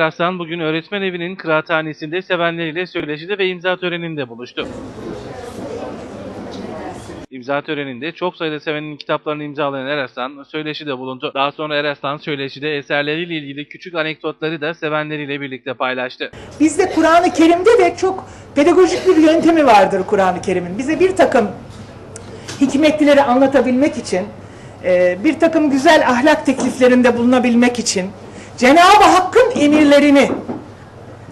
Aslan bugün öğretmen evinin kıraathanesinde sevenleriyle söyleşide ve imza töreninde buluştu. İmza töreninde çok sayıda sevenin kitaplarını imzalayan Eraslan söyleşide bulundu. Daha sonra Eraslan söyleşide eserleriyle ilgili küçük anekdotları da sevenleriyle birlikte paylaştı. Bizde Kur'an-ı Kerim'de de çok pedagojik bir yöntemi vardır Kur'an-ı Kerim'in. Bize bir takım hikmetlileri anlatabilmek için, e, bir takım güzel ahlak tekliflerinde bulunabilmek için, Cenab-ı Hakk'ın emirlerini,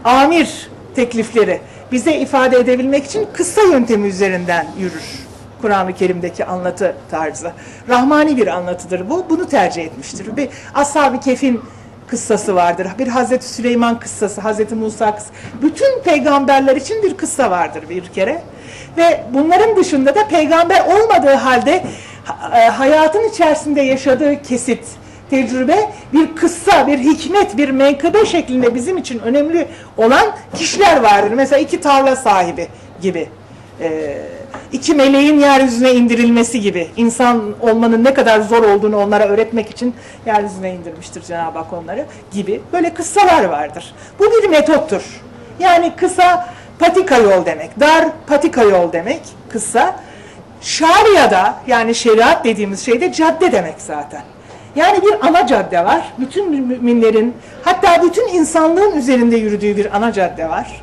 amir teklifleri bize ifade edebilmek için kıssa yöntemi üzerinden yürür. Kur'an-ı Kerim'deki anlatı tarzı. Rahmani bir anlatıdır bu. Bunu tercih etmiştir. Bir Ashab-ı Kef'in kıssası vardır. Bir Hazreti Süleyman kıssası, Hazreti Musa kıssası. Bütün peygamberler için bir kıssa vardır bir kere. Ve bunların dışında da peygamber olmadığı halde ha- e, hayatın içerisinde yaşadığı kesit, tecrübe bir kıssa, bir hikmet, bir menkıbe şeklinde bizim için önemli olan kişiler vardır. Mesela iki tarla sahibi gibi. Ee, iki meleğin yeryüzüne indirilmesi gibi. İnsan olmanın ne kadar zor olduğunu onlara öğretmek için yeryüzüne indirmiştir Cenab-ı Hak onları gibi. Böyle kıssalar vardır. Bu bir metottur. Yani kısa patika yol demek. Dar patika yol demek kısa. Şaria'da yani şeriat dediğimiz şeyde cadde demek zaten. Yani bir ana cadde var. Bütün müminlerin hatta bütün insanlığın üzerinde yürüdüğü bir ana cadde var.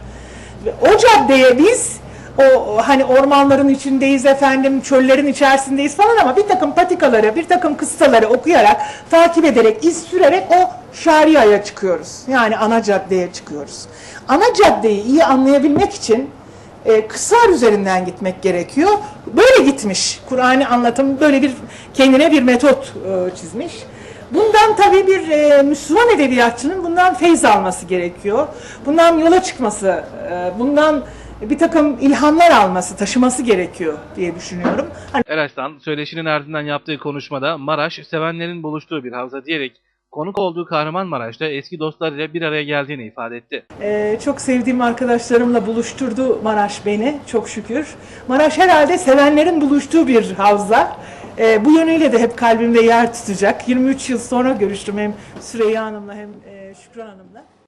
O caddeye biz o hani ormanların içindeyiz efendim, çöllerin içerisindeyiz falan ama bir takım patikaları, bir takım kıssaları okuyarak, takip ederek, iz sürerek o şariaya çıkıyoruz. Yani ana caddeye çıkıyoruz. Ana caddeyi iyi anlayabilmek için e, kısar üzerinden gitmek gerekiyor. Böyle gitmiş. Kur'an'ı anlatım böyle bir kendine bir metot e, çizmiş. Bundan tabii bir e, Müslüman edebiyatçının bundan feyz alması gerekiyor. Bundan yola çıkması, e, bundan bir takım ilhamlar alması, taşıması gerekiyor diye düşünüyorum. Hani Eraslan söyleşinin ardından yaptığı konuşmada Maraş sevenlerin buluştuğu bir havza diyerek konuk olduğu Kahramanmaraş'ta eski dostlarıyla bir araya geldiğini ifade etti. Ee, çok sevdiğim arkadaşlarımla buluşturdu Maraş beni çok şükür. Maraş herhalde sevenlerin buluştuğu bir havza. Ee, bu yönüyle de hep kalbimde yer tutacak. 23 yıl sonra görüştüm hem Süreyya Hanım'la hem e, Şükran Hanım'la.